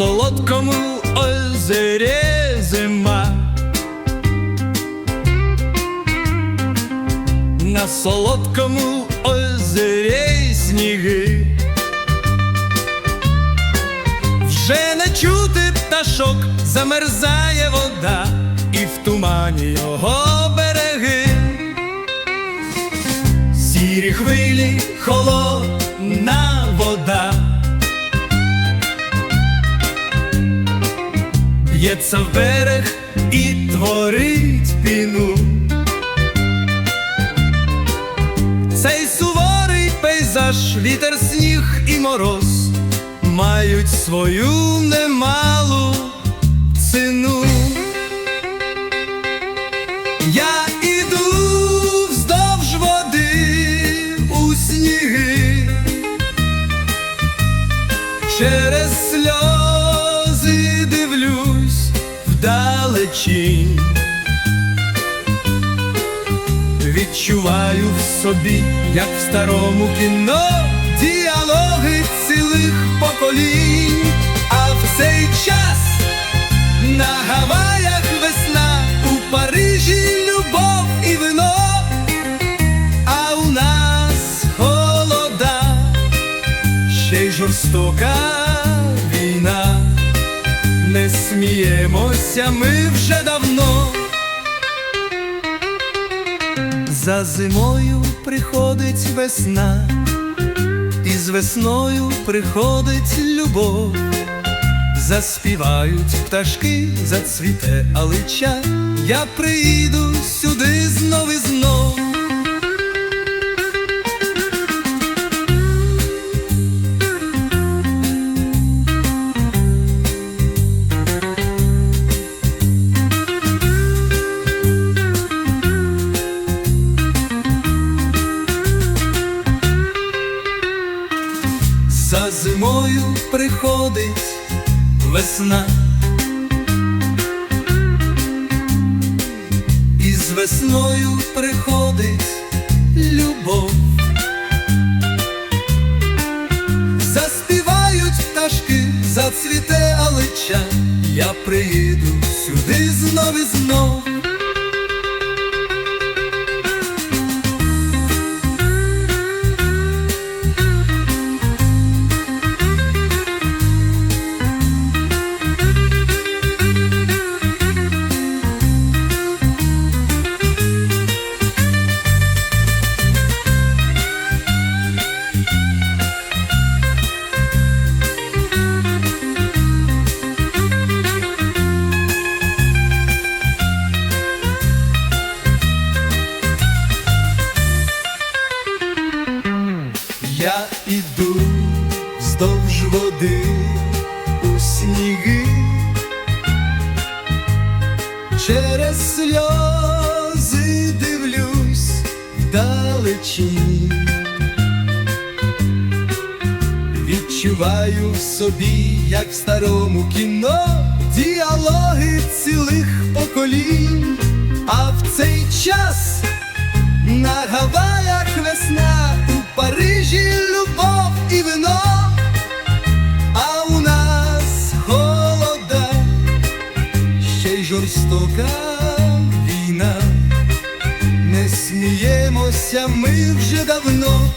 солодкому озері зима. На солодкому озері сніги. Вже не чути пташок, замерзає вода, і в тумані його береги. Сірі хвилі, холодна Б'ється в берег і творить піну. Цей суворий пейзаж, вітер, сніг і мороз мають свою немалу ціну. Я іду вздовж води у сніги, через сльози вдалечінь. Відчуваю в собі, як в старому кіно, діалоги цілих поколінь, а в цей час на Гаваях весна, у Парижі любов і вино, а у нас холода, ще й жорстока війна, не сміємося ми вже давно. За зимою приходить весна, і з весною приходить любов, заспівають пташки, зацвіте алича, я приїду сюди знов і знов. За зимою приходить весна, і з весною приходить любов. Заспівають пташки, зацвіте алича, я приїду сюди знов і знов. Я іду вздовж води у сніги, через сльози дивлюсь вдалечі, відчуваю в собі, як в старому кіно, діалоги цілих поколінь, а в цей час на Гаваях війна. Не сміємося ми вже давно.